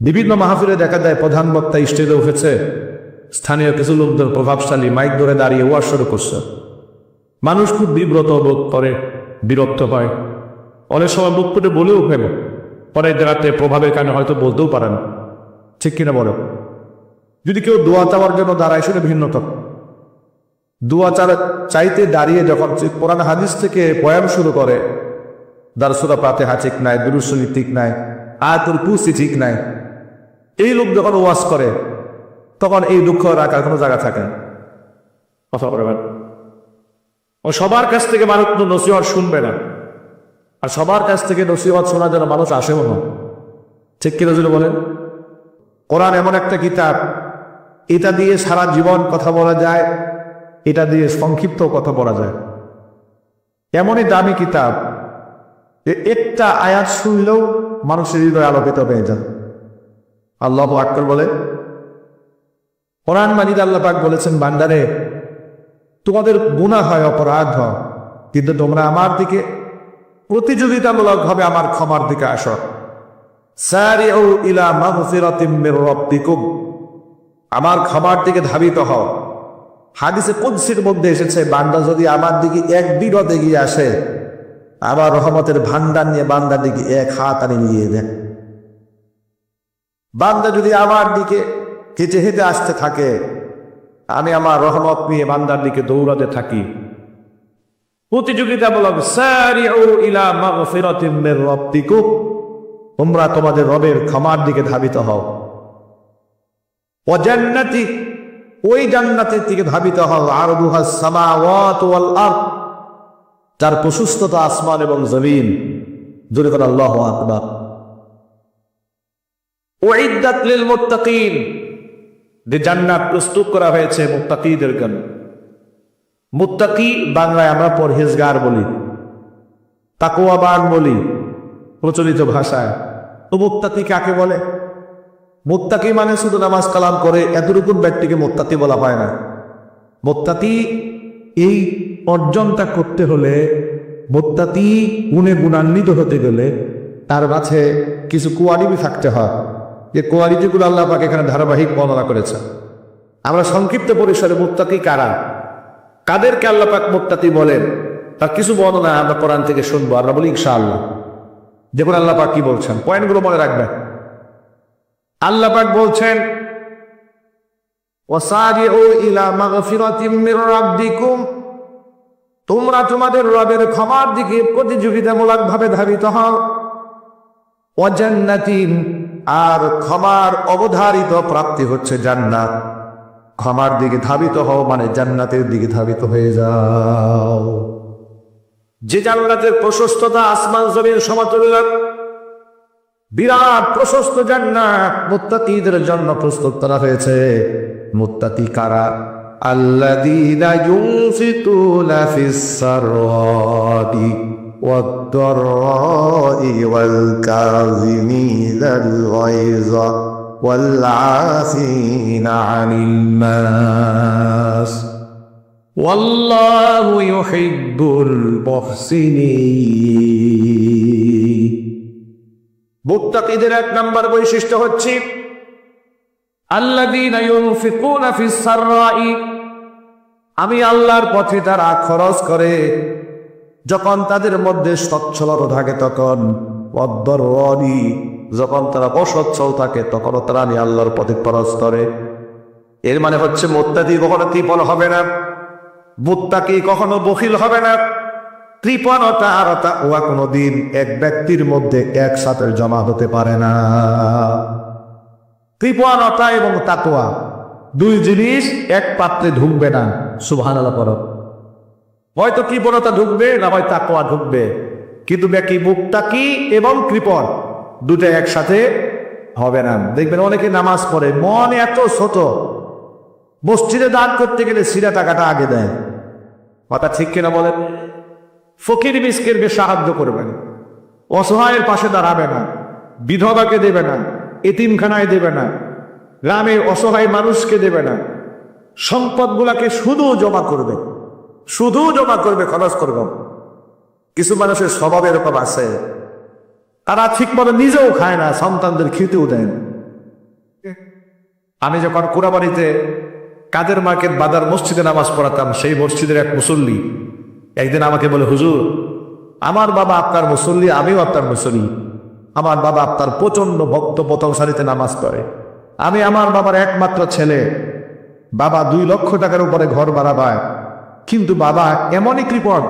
বিভিন্ন মাহফিলে দেখা যায় প্রধান বক্তা স্টেজে উঠেছে। স্থানীয় কিছু লোকদের প্রভাবশালী মাইক ধরে দাঁড়িয়ে ওয়াজ শুরু করছে। মানুষ খুব বিব্রত বোধ করে, বিরক্ত হয়। অনেক সময় মুখ ফুটে বলেও ফেল। পরে জায়গাতে প্রভাবের কারণে হয়তো বলতেও পারে না। ঠিক কিনা বলো? যদি কেউ দোয়া চাওয়ার জন্য দাঁড়ায় সেটা ভিন্ন কথা। দোয়া চারা চাইতে দাঁড়িয়ে যখন কোরআন হাদিস থেকে বয়ান শুরু করে, দারসুরা পাতে ঠিক নাই দুরুসলি ঠিক নাই, আয়াতুল কুসি ঠিক নাই এই লোক যখন ওয়াজ করে, তখন এই দুঃখ রাখার কোনো জায়গা থাকে কথা বলবেন? ও সবার কাছ থেকে মানুষ কোনো নসিহত শুনবে না। আর সবার কাছ থেকে নসিহত শোনার জন্য মানুষ আসেও না। ঠিক কি যদি বলেন? কোরআন এমন একটা কিতাব, এটা দিয়ে সারা জীবন কথা বলা যায়, এটা দিয়ে সংক্ষিপ্ত কথা বলা যায়। এমনই দামি কিতাব, যে একটা আয়াত শুনলেও মানুষের হৃদয় আলোকিত হয়ে যায়। আল্লাহ আকবর বলে। কোরআন মাজিদ আল্লাহ পাক বলেছেন, বান্দারে, তোমাদের গুণা হয়, অপরাধ হয়, কিন্তু তোমরা আমার দিকে প্রতিযোগিতামূলক ভাবে আমার ক্ষমার দিকে আসো। আমার ক্ষমার দিকে ধাবিত হও। হাদিসে কুদসির মধ্যে এসেছে, বান্দা যদি আমার দিকে এক বিরত এগিয়ে আসে, আমার রহমতের ভান্ডার নিয়ে বান্দার দিকে এক হাত আনি নিয়ে দেন বান্দা যদি আমার দিকে হেঁটে হেঁটে আসতে থাকে, আমি আমার রহমত নিয়ে বান্দার দিকে দৌড়াতে থাকি। মাগফিরাতিম মির তোমরা তোমাদের রবের ক্ষমার দিকে ধাবিত হও। অজান্নাতি ওই জান্নাতের দিকে ধাবিত হও। আর যার প্রশস্ততা আসমান এবং জমিন। দূরে করে, আল্লাহ আকবার। ওয়াইদাত লিল মুত্তাকিন। যে জান্নাত প্রস্তুত করা হয়েছে মুত্তাকিদের জন্য। মুত্তাকি বাংলায় আমরা পরহেজগার বলি, তাকওয়াবান বলি, প্রচলিত ভাষায়। তো মুত্তাকি কাকে বলে? মুত্তাকি মানে শুধু নামাজ কালাম করে এতটুকু ব্যক্তিকে মোত্তাতি বলা হয় না। মোত্তাতি এই অর্জনটা করতে হলে মোত্তাতি গুণে গুণান্বিত হতে গেলে তার মাঝে কিছু কোয়ালিটি থাকতে হয়। যে কোয়ালিটিগুলো আল্লাহ পাক এখানে ধারাবাহিক বর্ণনা করেছেন। আমরা সংক্ষিপ্ত পরিসরে মুত্তাকি কারা? কাদেরকে আল্লাহ পাক মুত্তাতি বলেন? তার কিছু বর্ণনা আমরা কোরআন থেকে শুনব, আমরা বলি ইনশাআল্লাহ। দেখুন আল্লাহ পাক কি বলছেন, পয়েন্টগুলো মনে রাখবেন। আল্লাহ পাক বলছেন তোমরা তোমাদের রবের ক্ষমার দিকে প্রতিযোগিতামূলক ভাবে ধাবিত হও। ওয়াজান্নাতিন আর ক্ষমার অবধারিত প্রাপ্তি হচ্ছে জান্নাত। ক্ষমার দিকে ধাবিত হও মানে জান্নাতের দিকে ধাবিত হয়ে যাও। যে জান্নাতের প্রশস্ততা আসমান জমির সমতুল্য বিরাট প্রশস্ত জান্নাত মুত্তাকিদের জন্য প্রস্তুত করা হয়েছে। মুত্তাকি কারা? আল্লাযীনা ইউনফিকুনা ফিস সাররা'i والضراء والكاظمين الغيظ والعافين عن الناس والله يحب المحسنين মুত্তাকিদের এক নম্বর বৈশিষ্ট্য হচ্ছে আল্লাযীনা ইউনফিকুনা ফিস সাররা'i আমি আল্লাহর পথে তারা খরচ করে যখন তাদের মধ্যে সচ্ছলতা থাকে তখন যখন তারা অসচ্ছল থাকে, তখনও তারা আমি আল্লাহর পথে খরচ করে। এর মানে হচ্ছে মোত্তাকি কখনো কৃপণ হবে না, মুত্তাকি কখনো বখিল হবে না। কৃপণতা আর ওয়া কোনোদিন এক ব্যক্তির মধ্যে একসাথে জমা হতে পারে না। কৃপণতা এবং তাকোয়া দুই জিনিস এক পাত্রে ঢুকবে না সুভান পর হয়তো কৃপণতা ঢুকবে, না হয় তাকোয়া ঢুকবে। কিন্তু ব্যাকি ব্যক্তি মুক্তাকি এবং কৃপণ, দুটো একসাথে হবে না। দেখবেন অনেকে নামাজ পড়ে, মন এত ছোট, মসজিদে দান করতে গেলে সিরা টাকাটা আগে দেয়। কথা ঠিক কিনা বলেন? ফকির মিসকিরকে সাহায্য করবেন অসহায়ের পাশে দাঁড়াবে না। বিধবাকে দেবে না। এতিমখানায় দেবে না। গ্রামে অসহায় মানুষকে দেবে না। সম্পদগুলাকে শুধু জমা করবে। শুধু জমা করবে, খরচ করবে। কিছু মানুষের স্বভাব এরকম আছে। তারা ঠিক মতো নিজেও খায় না, সন্তানদের খেতেও দেয় না। আমি যখন কোরাবাড়িতে কাদের মার্কেট বাদার মসজিদে নামাজ পড়াতাম, সেই মসজিদের এক মুসল্লি একদিন আমাকে বলে, হুজুর, আমার বাবা আপনার মুসল্লি, আমিও আপনার মুসল্লি। আমার বাবা আপনার প্রচণ্ড ভক্ত প্রথম সারিতে নামাজ পড়ে। আমি আমার বাবার একমাত্র ছেলে। বাবা দুই লক্ষ টাকার উপরে ঘর ভাড়া পায়। কিন্তু বাবা এমনই কৃপণ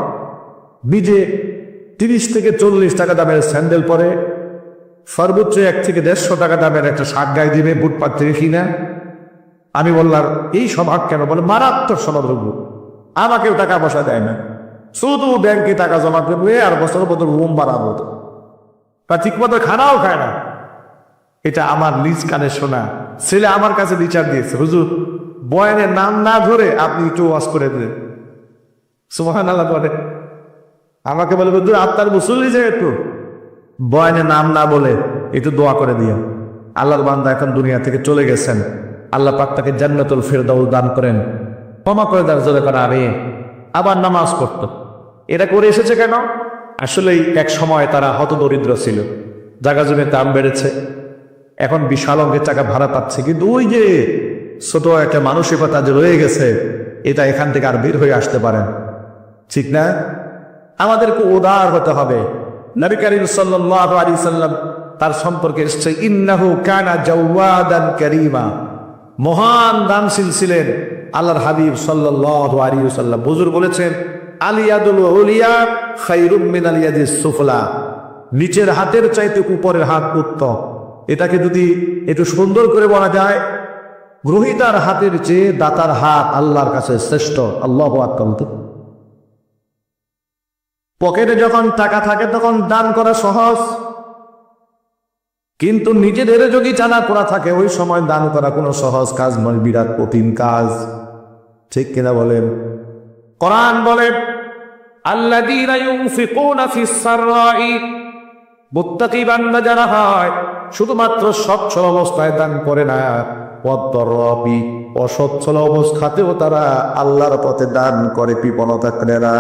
নিজে তিরিশ থেকে চল্লিশ টাকা দামের স্যান্ডেল পরে, সর্বোচ্চ এক থেকে দেড়শো টাকা দামের একটা শাক গায়ে দিবে, বুটপাত থেকে কিনা। আমি বললাম, এই স্বভাব কেন? বলে, মারাত্মক স্বভাব আমাকেও টাকা পয়সা দেয় না। শুধু ব্যাংকে টাকা জমা করবে আর বছর বছর রুম বাড়াবো তা। ঠিক মতো খানাও খায় না। এটা আমার নিজ কানে শোনা ছেলে আমার কাছে বিচার দিয়েছে, হুজুর, বয়ানের নাম না ধরে আপনি একটু ওয়াশ করে দেন। সুমহান আল্লাহ বলে। আমাকে বলে, হুজুর আপনার মুসল্লি যে একটু। বয়ানের নাম না বলে একটু দোয়া করে দিও আল্লাহর বান্দা এখন দুনিয়া থেকে চলে গেছেন। আল্লাহ পাক তাকে জান্নাতুল ফেরদাউল দান করেন। ক্ষমা করে দেন, জোরে করে আমি আবার নামাজ পড়তো। এটা করে এসেছে কেন? আসলেই এক সময় তারা হত দরিদ্র ছিল। জাগা জমি দাম বেড়েছে। এখন বিশাল অঙ্কের টাকা ভাড়া পাচ্ছে। কিন্তু ওই যে ছোট একটা মানসিকতা যে রয়ে গেছে, এটা এখান থেকে আর বের হয়ে আসতে পারেন ঠিক না? আমাদেরকে উদার হতে হবে। নবী করিম সাল্লাল্লাহু আলাইহি সাল্লাম তার সম্পর্কে এসেছে, ইন্নাহু কানা জাওয়াদান কারীমা। মহান, দানশীল ছিলেন আল্লাহর হাবিব সাল্লাল্লাহু আলাইহি সাল্লাম। হুজুর বলেছেন আলিয়াদুল উলিয়া খায়রুম মিন আলিয়াদিস সুফলা। নিচের হাতের চাইতে উপরের হাত উত্তম। এটাকে যদি একটু সুন্দর করে বলা যায়, গ্রহিতার হাতের চেয়ে দাতার হাত আল্লাহর কাছে শ্রেষ্ঠ। আল্লাহ আকান্ত পকেটে যখন টাকা থাকে তখন দান করা সহজ। কিন্তু নিজেদের যদি টানা করা থাকে, ওই সময় দান করা কোনো সহজ কাজ নয়, বিরাট কঠিন কাজ। ঠিক কিনা বলেন? কোরআন বলে, আল্লাযীনা ইউনফিকুনা ফিস সাররাই মুত্তাকি বান্দা যারা হয়, শুধুমাত্র সচ্ছল অবস্থায় দান করে না। পদ্মরবি অসচ্ছল অবস্থাতেও তারা আল্লাহর পথে দান করে কৃপণতা করে না।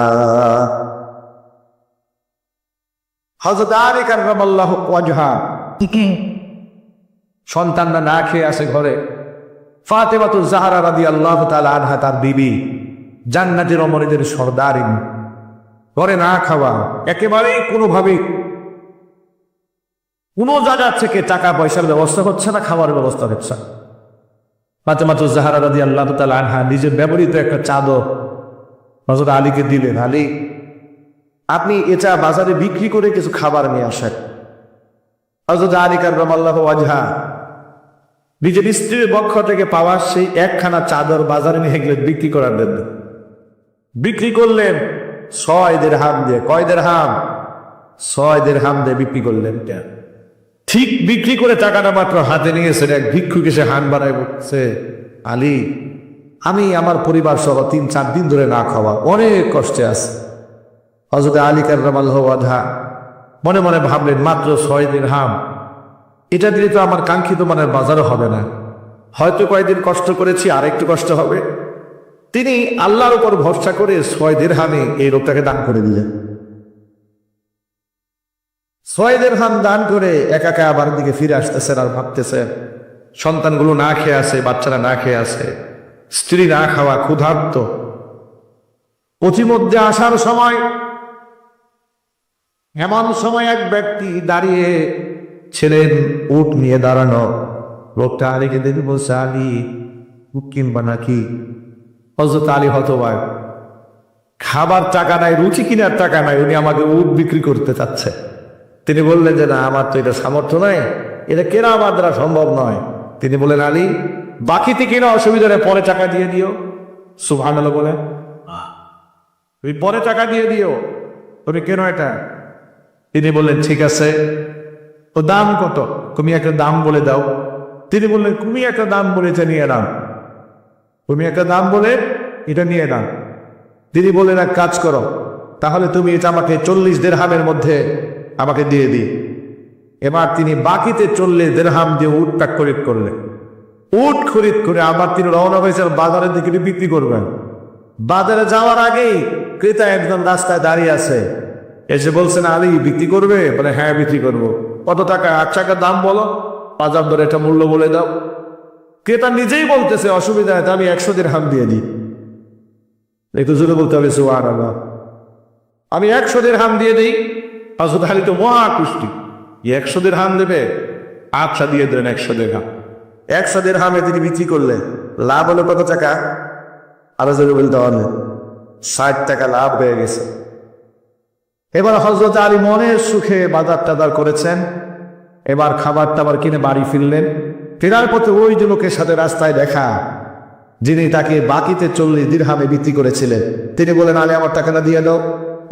হজরত আলী কার্লাহ ওয়াজহা। সন্তানরা না খেয়ে আসে ঘরে। ফাতেমাতুল জাহারা রাদি আল্লাহ তাআলা আনহা তার বিবি জান্নাতি রমণীদের সর্দারিন। ঘরে না খাওয়া একেবারেই কোনোভাবেই কোনো জায়গা থেকে টাকা পয়সার ব্যবস্থা হচ্ছে না খাওয়ার ব্যবস্থা হচ্ছে ফাতেমাতুল জাহারা রাদি আল্লাহ আনহা নিজের ব্যবহৃত একটা চাদর হজরত আলীকে দিলেন। আলী আপনি এটা বাজারে বিক্রি করে কিছু খাবার নিয়ে আসেন। হজরত আলী কাররাম আল্লাহ নিজের স্ত্রীর পক্ষ থেকে পাওয়া সেই একখানা চাদর বাজারে নিয়ে গেলেন, বিক্রি করার জন্য। বিক্রি করলেন ছয় দের হাম দিয়ে। কয় দের হাম ছয় দের হাম দিয়ে বিক্রি করলেন ঠিক বিক্রি করে টাকাটা মাত্র হাতে নিয়েছেন এক ভিক্ষুক এসে হান বানায় বলছে, আলী, আমি আমার পরিবার সহ তিন চার দিন ধরে না খাওয়া, অনেক কষ্টে আছে। হজরত আলী কার্লামাল্লাহা মনে মনে ভাবলেন, মাত্র ছয় দিন হাম। এটা দিলে তো আমার কাঙ্ক্ষিত মানের বাজারও হবে না। হয়তো কয়েকদিন কষ্ট করেছি, আর একটু কষ্ট হবে। তিনি আল্লাহর উপর ভরসা করে ছয় দের হামে এই লোকটাকে দান করে দিলেন। ছয় দের হাম দান করে একা একা আবার দিকে ফিরে আসতেছেন আর ভাবতেছেন, সন্তানগুলো না খেয়ে আছে, বাচ্চারা না খেয়ে আছে, স্ত্রী না খাওয়া ক্ষুধার্ত। পথিমধ্যে আসার সময় এমন সময় এক ব্যক্তি দাঁড়িয়ে ছিলেন, উট নিয়ে দাঁড়ানো। লোকটা আলীকে দেখে বলছে, আলী, উট কিনবা নাকি? হজরত আলী হতবাক, খাবার টাকা নাই রুচি কিনার টাকা নাই, উনি আমাকে উট বিক্রি করতে চাচ্ছে। তিনি বললেন যে, না, আমার তো এটা সামর্থ্য নাই, এটা কেনা দ্বারা সম্ভব নয়। তিনি বলেন আলী, বাকিতে কিনা অসুবিধা নেই, পরে টাকা দিয়ে দিও। সুভান বলে তুমি পরে টাকা দিয়ে দিও, তুমি কেন এটা? তিনি বললেন, ঠিক আছে। তো দাম কত? তুমি একটা দাম বলে দাও। তিনি বললেন, তুমি একটা দাম বলে এটা নিয়ে নাও। তুমি একটা দাম বলে এটা নিয়ে নাও। তিনি বললেন, এক কাজ করো, তাহলে তুমি এটা আমাকে চল্লিশ দেড়হামের মধ্যে আমাকে দিয়ে দিই। এবার তিনি বাকিতে চল্লিশ দেড়হাম দিয়ে উটটা খরিদ করলেন। উট খরিদ করে আবার তিনি রওনা হয়েছেন বাজারের দিকে বিক্রি করবেন। বাজারে যাওয়ার আগেই ক্রেতা একজন রাস্তায় দাঁড়িয়ে আছে। এসে বলছেন, আলী, বিক্রি করবে? বলে হ্যাঁ বিক্রি করব। কত টাকা? আট টাকার দাম, বলো। বাজার দরে একটা মূল্য বলে দাও। ক্রেতা নিজেই বলতেছে, অসুবিধা হয় আমি একশো দিন হাম দিয়ে দিই। একটু জোরে বলতে হবে সুয়ার আল্লাহ আমি একশো দের হাম দিয়ে দিই। হজরত আলী তো মহা খুশি। একশো দের হাম দেবে? আচ্ছা দিয়ে দেন একশো দের হাম। একশো দের হামে তিনি বিক্রি করলেন। লাভ হলো কত টাকা? আরও জোরে বলতে হবে। ষাট টাকা লাভ হয়ে গেছে। এবার হজরত আলী মনের সুখে বাজার টাজার করেছেন, এবার খাবার টাবার কিনে বাড়ি ফিরলেন। ফেরার পথে ওই যুবকের সাথে রাস্তায় দেখা, যিনি তাকে বাকিতে চল্লিশ দিরহামে বিক্রি করেছিলেন। তিনি বলেন আলী, আমার টাকাটা দিয়ে দাও।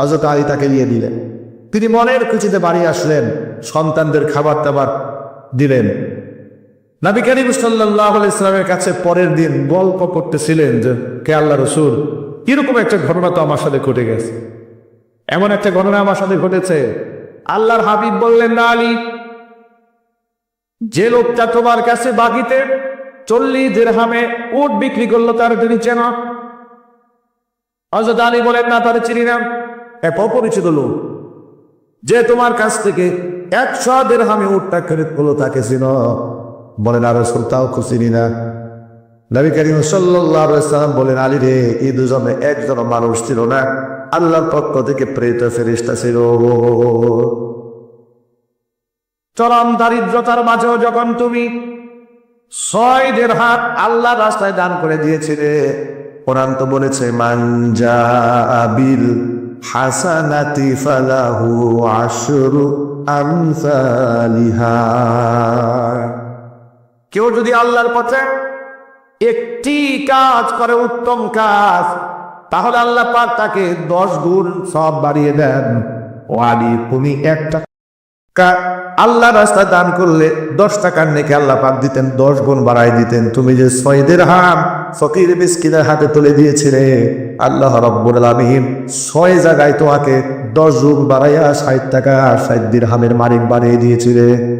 হজরত আলী তাকে দিয়ে দিলেন। তিনি মনের খুশিতে বাড়ি আসলেন, সন্তানদের খাবার টাবার দিলেন। নবী করিম সাল্লাহ ইসলামের কাছে পরের দিন গল্প করতেছিলেন যে, কে আল্লাহ রসুল? কীরকম একটা ঘটনা তো আমার সাথে ঘটে গেছে। এমন একটা ঘটনা আমার সাথে ঘটেছে। আল্লাহর হাবিব বললেন, না আলী, যে লোকটা তোমার কাছে বাকিতে চল্লিশ দেড়হামে উট বিক্রি করল, তার তিনি চেন হজরত আলী বলেন, না, তার চিনি না। এক অপরিচিত লোক, যে তোমার কাছ থেকে একশো দেড়হামে উটটা খরিদ করল, তাকে চিন। বলেন, আর তাও খুশিনি না। নবী করিম সাল্লাম বলেন, আলী রে, এই দুজনে একজন মানুষ ছিল না? আল্লাহর পক্ষ থেকে প্রেরিত ফেরিস্তা ছিল। চরম দারিদ্রতার মাঝেও যখন তুমি ছয় হাত আল্লাহ রাস্তায় দান করে দিয়েছিলে, কোরআন তো বলেছে মানজা আবিল হাসানাতি ফালাহু আশরু আমসালিহা। কেউ যদি আল্লাহর পথে একটি কাজ করে, উত্তম কাজ তাহলে আল্লাহ পাক তাকে দশ গুণ সব বাড়িয়ে দেন। ও আলী, তুমি একটা কা- আল্লাহ রাস্তা দান করলে দশ টাকার নেকে আল্লাহ পাক দিতেন, দশ গুণ বাড়াই দিতেন। তুমি যে ছয়দের হাম, ফকির বিস্কিনের হাতে তুলে দিয়েছিলে। আল্লাহ রব্বুল আলমিন ছয় জায়গায় তোমাকে দশ গুণ বাড়াইয়া ষাট টাকা ষাট দিরহামের মালিক বানিয়ে দিয়েছিলে